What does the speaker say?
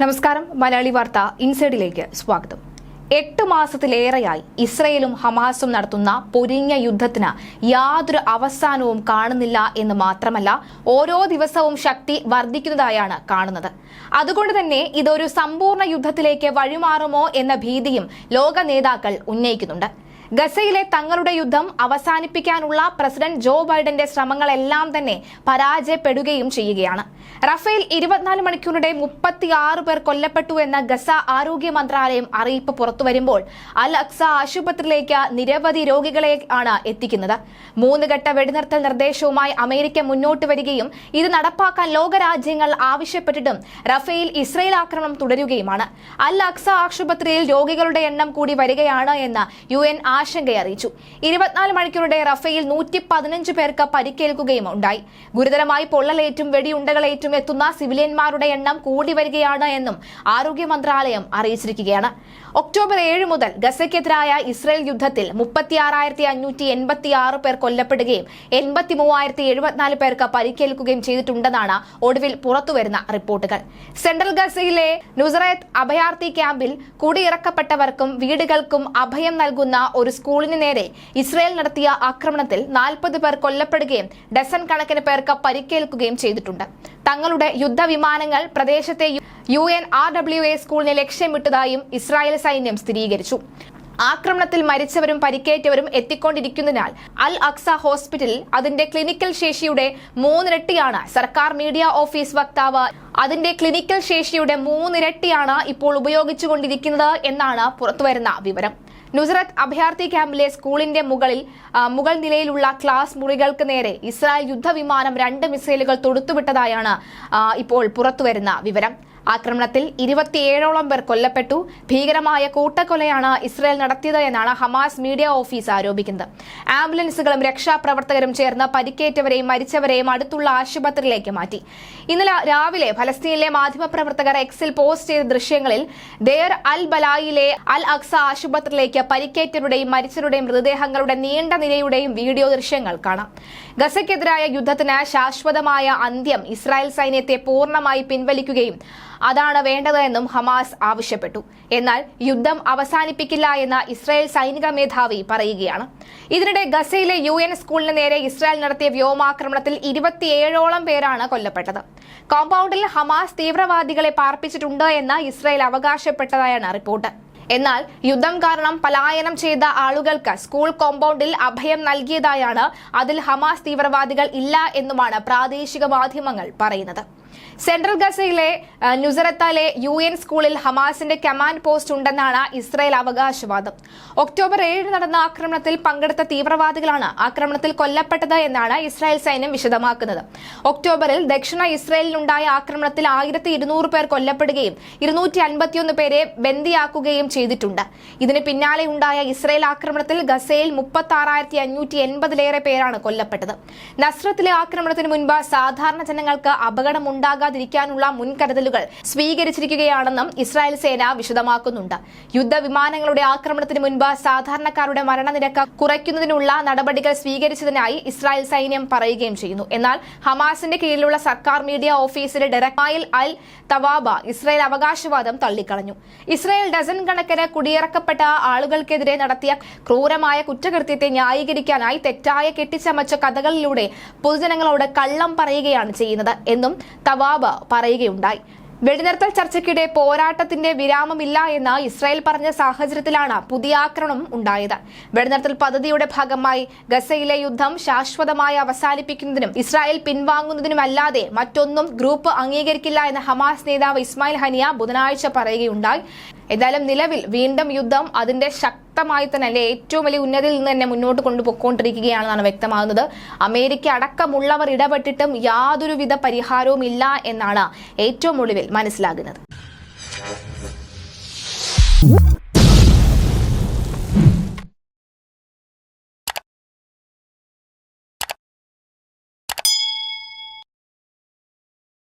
നമസ്കാരം. മലയാളി വാർത്ത ഇൻസൈഡിലേക്ക് സ്വാഗതം. എട്ട് മാസത്തിലേറെയായി ഇസ്രയേലും ഹമാസും നടത്തുന്ന പൊരിഞ്ഞ യുദ്ധത്തിന് യാതൊരു അവസാനവും കാണുന്നില്ല എന്ന് മാത്രമല്ല ഓരോ ദിവസവും ശക്തി വർദ്ധിക്കുന്നതായാണ് കാണുന്നത്. അതുകൊണ്ട് തന്നെ ഇതൊരു സമ്പൂർണ യുദ്ധത്തിലേക്ക് വഴിമാറുമോ എന്ന ഭീതിയും ലോക നേതാക്കൾ ഉന്നയിക്കുന്നുണ്ട്. ഗസയിലെ തങ്ങളുടെ യുദ്ധം അവസാനിപ്പിക്കാനുള്ള പ്രസിഡന്റ് ജോ ബൈഡന്റെ ശ്രമങ്ങളെല്ലാം തന്നെ പരാജയപ്പെടുകയും ചെയ്യുകയാണ്. റഫേൽ ഇരുപത്തിനാല് മണിക്കൂറിടെ മുപ്പത്തിയാറ് പേർ കൊല്ലപ്പെട്ടു എന്ന ഗസ ആരോഗ്യ മന്ത്രാലയം അറിയിപ്പ് പുറത്തുവരുമ്പോൾ അൽ അക്സ ആശുപത്രിയിലേക്ക് നിരവധി രോഗികളെ ആണ് എത്തിക്കുന്നത്. മൂന്ന് ഘട്ട വെടിനിർത്തൽ നിർദ്ദേശവുമായി അമേരിക്ക മുന്നോട്ട് വരികയും ഇത് നടപ്പാക്കാൻ ലോകരാജ്യങ്ങൾ ആവശ്യപ്പെട്ടിട്ടും റഫേൽ ഇസ്രയേൽ ആക്രമണം തുടരുകയുമാണ്. അൽ അക്സ ആശുപത്രിയിൽ രോഗികളുടെ എണ്ണം കൂടി വരികയാണ് എന്ന് യു എൻ ആശങ്ക അറിയിച്ചു ഇരുപത്തിനാല് മണിക്കൂറുടെ റഫേൽ നൂറ്റി പതിനഞ്ച് പേർക്ക് പരിക്കേൽക്കുകയും ഉണ്ടായി. ഗുരുതരമായി പൊള്ളലേറ്റും വെടിയുണ്ടകളേറ്റും എത്തുന്ന സിവിലിയന്മാരുടെ എണ്ണം കൂടി വരികയാണ് എന്നും ആരോഗ്യ മന്ത്രാലയം അറിയിച്ചിരിക്കുകയാണ്. ഒക്ടോബർ ഏഴ് മുതൽ ഗസയ്ക്കെതിരായ ഇസ്രയേൽ യുദ്ധത്തിൽ മുപ്പത്തിയാറായിരത്തി അഞ്ഞൂറ്റി എൺപത്തി ആറ് പേർ കൊല്ലപ്പെടുകയും എൺപത്തി മൂവായിരത്തി എഴുപത്തിനാല് പേർക്ക് പരിക്കേൽക്കുകയും ചെയ്തിട്ടുണ്ടെന്നാണ് ഒടുവിൽ പുറത്തുവരുന്ന റിപ്പോർട്ടുകൾ. സെൻട്രൽ ഗസയിലെ നുസറത്ത് അഭയാർത്ഥി ക്യാമ്പിൽ കുടിയിറക്കപ്പെട്ടവർക്കും വീടുകൾക്കും അഭയം നൽകുന്ന ഒരു സ്കൂളിന് നേരെ ഇസ്രയേൽ നടത്തിയ ആക്രമണത്തിൽ നാൽപ്പത് പേർ കൊല്ലപ്പെടുകയും ഡസൻ കണക്കിന് പേർക്ക് പരിക്കേൽക്കുകയും ചെയ്തിട്ടുണ്ട്. തങ്ങളുടെ യുദ്ധവിമാനങ്ങൾ പ്രദേശത്തെ U N R W A സ്കൂളിനെ ലക്ഷ്യമിട്ടതായും ഇസ്രായേൽ സൈന്യം സ്ഥിരീകരിച്ചു. ആക്രമണത്തിൽ മരിച്ചവരും പരിക്കേറ്റവരും എത്തിക്കൊണ്ടിരിക്കുന്നതിനാൽ അൽ അക്സ ഹോസ്പിറ്റലിൽ അതിന്റെ ക്ലിനിക്കൽ ശേഷിയുടെ മൂന്നിരട്ടിയാണ് സർക്കാർ മീഡിയ ഓഫീസ് വക്താവ് അതിന്റെ ക്ലിനിക്കൽ ശേഷിയുടെ മൂന്നിരട്ടിയാണ് ഇപ്പോൾ ഉപയോഗിച്ചുകൊണ്ടിരിക്കുന്നത് എന്നാണ് പുറത്തുവരുന്ന വിവരം. നുസറത്ത് അഭയാർത്ഥി ക്യാമ്പിലെ സ്കൂളിന്റെ മുകളിൽ മുകൾ നിലയിലുള്ള ക്ലാസ് മുറികൾക്ക് നേരെ ഇസ്രായേൽ യുദ്ധവിമാനം രണ്ട് മിസൈലുകൾ തൊടുത്തുവിട്ടതായാണ് ഇപ്പോൾ പുറത്തുവരുന്ന വിവരം. ആക്രമണത്തിൽ ഇരുപത്തിയേഴോളം പേർ കൊല്ലപ്പെട്ടു. ഭീകരമായ കൂട്ടക്കൊലയാണ് ഇസ്രായേൽ നടത്തിയത് എന്നാണ് ഹമാസ് മീഡിയ ഓഫീസ് ആരോപിക്കുന്നത്. ആംബുലൻസുകളും രക്ഷാപ്രവർത്തകരും ചേർന്ന് പരിക്കേറ്റവരെയും മരിച്ചവരെയും അടുത്തുള്ള ആശുപത്രിയിലേക്ക് മാറ്റി. ഇന്നലെ രാവിലെ ഫലസ്തീനിലെ മാധ്യമപ്രവർത്തകർ എക്സിൽ പോസ്റ്റ് ചെയ്ത ദൃശ്യങ്ങളിൽ ദേർ അൽ ബലായിലെ അൽ അക്സ ആശുപത്രിയിലേക്ക് പരിക്കേറ്റവരുടെയും മരിച്ചവരുടെയും മൃതദേഹങ്ങളുടെ നീണ്ട നിരയുടെയും വീഡിയോ ദൃശ്യങ്ങൾ കാണാം. ഗസയ്ക്കെതിരായ യുദ്ധത്തിന് ശാശ്വതമായ അന്ത്യം ഇസ്രായേൽ സൈന്യത്തെ പൂർണമായി പിൻവലിക്കുകയും അതാണ് വേണ്ടതെന്നും ഹമാസ് ആവശ്യപ്പെട്ടു. എന്നാൽ യുദ്ധം അവസാനിപ്പിക്കില്ല എന്ന ഇസ്രായേൽ സൈനിക മേധാവി പറയുകയാണ്. ഇതിനിടെ ഗസയിലെ യു എൻ സ്കൂളിന് നേരെ ഇസ്രായേൽ നടത്തിയ വ്യോമാക്രമണത്തിൽ ഇരുപത്തിയേഴോളം പേരാണ് കൊല്ലപ്പെട്ടത്. കോമ്പൗണ്ടിൽ ഹമാസ് തീവ്രവാദികളെ പാർപ്പിച്ചിട്ടുണ്ട് എന്ന് ഇസ്രായേൽ അവകാശപ്പെട്ടതായാണ് റിപ്പോർട്ട്. എന്നാൽ യുദ്ധം കാരണം പലായനം ചെയ്ത ആളുകൾക്ക് സ്കൂൾ കോമ്പൗണ്ടിൽ അഭയം നൽകിയതായാണ് അതിൽ ഹമാസ് തീവ്രവാദികൾ ഇല്ല എന്നുമാണ് പ്രാദേശിക മാധ്യമങ്ങൾ പറയുന്നത്. സെൻട്രൽ ഗസയിലെ നുസറത്താലെ യു എൻ സ്കൂളിൽ ഹമാസിന്റെ കമാൻഡ് പോസ്റ്റ് ഉണ്ടെന്നാണ് ഇസ്രായേൽ അവകാശവാദം. ഒക്ടോബർ ഏഴ് നടന്ന ആക്രമണത്തിൽ പങ്കെടുത്ത തീവ്രവാദികളാണ് ആക്രമണത്തിൽ കൊല്ലപ്പെട്ടത് എന്നാണ് ഇസ്രായേൽ സൈന്യം വിശദമാക്കുന്നത്. ഒക്ടോബറിൽ ദക്ഷിണ ഇസ്രായേലിനുണ്ടായ ആക്രമണത്തിൽ ആയിരത്തി ഇരുന്നൂറ് പേർ കൊല്ലപ്പെടുകയും ഇരുന്നൂറ്റി അൻപത്തിയൊന്ന് പേരെ ബന്ദിയാക്കുകയും ചെയ്തിട്ടുണ്ട്. ഇതിന് പിന്നാലെ ഉണ്ടായ ഇസ്രായേൽ ആക്രമണത്തിൽ ഗസയിൽ മുപ്പത്തി ആറായിരത്തി അഞ്ഞൂറ്റി എൺപതിലേറെ പേരാണ് കൊല്ലപ്പെട്ടത്. നസ്രത്തിലെ ആക്രമണത്തിന് മുൻപ് സാധാരണ ജനങ്ങൾക്ക് അപകടം ഉണ്ടാകാതിരിക്കാനുള്ള മുൻകരുതലുകൾ സ്വീകരിച്ചിരിക്കുകയാണെന്നും ഇസ്രായേൽ സേന വിശദമാക്കുന്നുണ്ട്. യുദ്ധവിമാനങ്ങളുടെ ആക്രമണത്തിന് മുൻപ് സാധാരണക്കാരുടെ മരണനിരക്ക് കുറയ്ക്കുന്നതിനുള്ള നടപടികൾ സ്വീകരിച്ചതിനായി ഇസ്രായേൽ സൈന്യം പറയുകയും ചെയ്യുന്നു. എന്നാൽ ഹമാസിന്റെ കീഴിലുള്ള സർക്കാർ മീഡിയ ഓഫീസിലെ ഡയറക്ടർ അൽ തവാബ ഇസ്രായേൽ അവകാശവാദം തള്ളിക്കളഞ്ഞു. ഇസ്രായേൽ ഡസൻ കണക്കിന് കുടിയിറക്കപ്പെട്ട ആളുകൾക്കെതിരെ നടത്തിയ ക്രൂരമായ കുറ്റകൃത്യത്തെ ന്യായീകരിക്കാനായി തെറ്റായ കെട്ടിച്ചമച്ച കഥകളിലൂടെ പൊതുജനങ്ങളോട് കള്ളം പറയുകയാണ് ചെയ്യുന്നത്. എന്നും തവാബ പറയുകയുണ്ടായി. വെടിനിർത്തൽ ചർച്ചയ്ക്കിടെ പോരാട്ടത്തിന്റെ വിരാമമില്ല എന്ന് ഇസ്രായേൽ പറഞ്ഞ സാഹചര്യത്തിലാണ് പുതിയ ആക്രമണം ഉണ്ടായത്. വെടിനിർത്തൽ പദ്ധതിയുടെ ഭാഗമായി ഗസയിലെ യുദ്ധം ശാശ്വതമായി അവസാനിപ്പിക്കുന്നതിനും ഇസ്രായേൽ പിൻവാങ്ങുന്നതിനുമല്ലാതെ മറ്റൊന്നും ഗ്രൂപ്പ് അംഗീകരിക്കില്ല എന്ന് ഹമാസ് നേതാവ് ഇസ്മായിൽ ഹനിയ ബുധനാഴ്ച പറയുകയുണ്ടായി. എന്തായാലും നിലവിൽ വീണ്ടും യുദ്ധം അതിന്റെ ശക്തമായി തന്നെ അല്ലെ ഏറ്റവും വലിയ ഉന്നതിയിൽ നിന്ന് തന്നെ മുന്നോട്ട് കൊണ്ടുപോയിക്കൊണ്ടിരിക്കുകയാണെന്നാണ് വ്യക്തമാകുന്നത്. അമേരിക്ക അടക്കമുള്ളവർ ഇടപെട്ടിട്ടും യാതൊരുവിധ പരിഹാരവും ഇല്ല എന്നാണ് ഏറ്റവും ഒടുവിൽ മനസ്സിലാകുന്നത്.